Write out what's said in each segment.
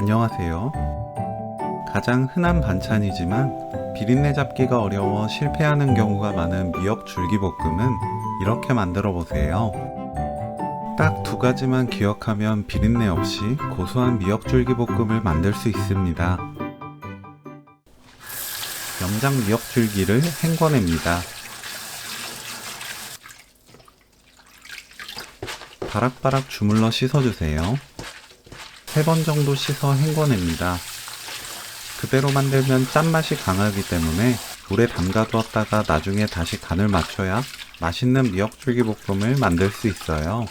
안녕하세요. 가장 흔한 반찬이지만 비린내 잡기가 어려워 실패하는 경우가 많은 미역 줄기볶음은 이렇게 만들어 보세요. 딱 두 가지만 기억하면 비린내 없이 고소한 미역 줄기볶음을 만들 수 있습니다. 염장 미역 줄기를 헹궈냅니다. 바락바락 주물러 씻어주세요. 세번 정도 씻어 헹궈냅니다. 그대로 만들면 짠맛이 강하기 때문에 물에 담가두었다가 나중에 다시 간을 맞춰야 맛있는 미역줄기 볶음을 만들 수 있어요.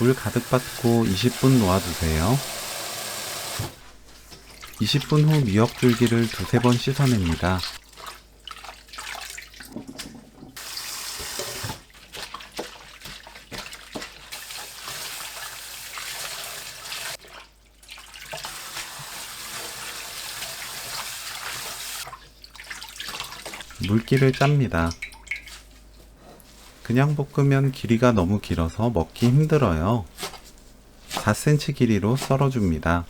물 가득 받고 20분 놓아두세요. 20분 후 미역줄기를 두세 번 씻어냅니다. 물기를 짭니다. 그냥 볶으면 길이가 너무 길어서 먹기 힘들어요. 4cm 길이로 썰어줍니다.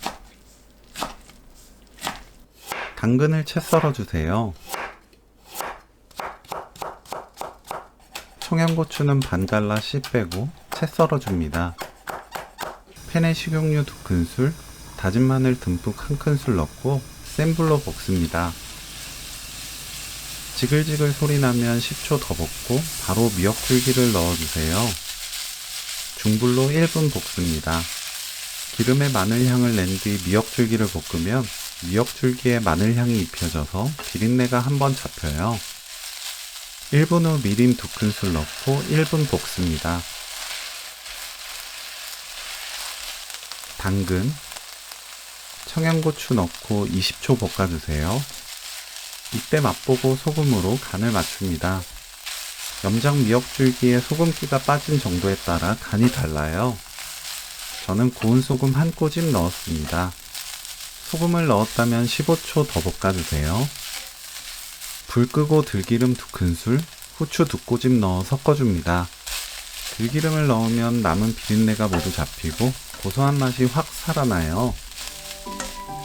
당근을 채 썰어주세요. 청양고추는 반 잘라 씨 빼고 채 썰어줍니다. 팬에 식용유 2큰술, 다진 마늘 듬뿍 1큰술 넣고 센 불로 볶습니다. 지글지글 소리 나면 10초 더 볶고 바로 미역줄기를 넣어주세요. 중불로 1분 볶습니다. 기름에 마늘향을 낸 뒤 미역줄기를 볶으면 미역줄기에 마늘향이 입혀져서 비린내가 한번 잡혀요. 1분 후 미림 2큰술 넣고 1분 볶습니다. 당근, 청양고추 넣고 20초 볶아주세요. 이때 맛보고 소금으로 간을 맞춥니다. 염장 미역줄기에 소금기가 빠진 정도에 따라 간이 달라요. 저는 고운 소금 한 꼬집 넣었습니다. 소금을 넣었다면 15초 더 볶아주세요. 불 끄고 들기름 2큰술, 후추 2꼬집 넣어 섞어줍니다. 들기름을 넣으면 남은 비린내가 모두 잡히고 고소한 맛이 확 살아나요.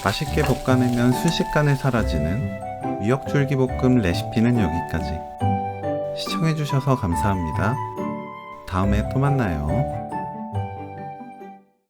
맛있게 볶아내면 순식간에 사라지는 미역줄기볶음 레시피는 여기까지. 시청해주셔서 감사합니다. 다음에 또 만나요.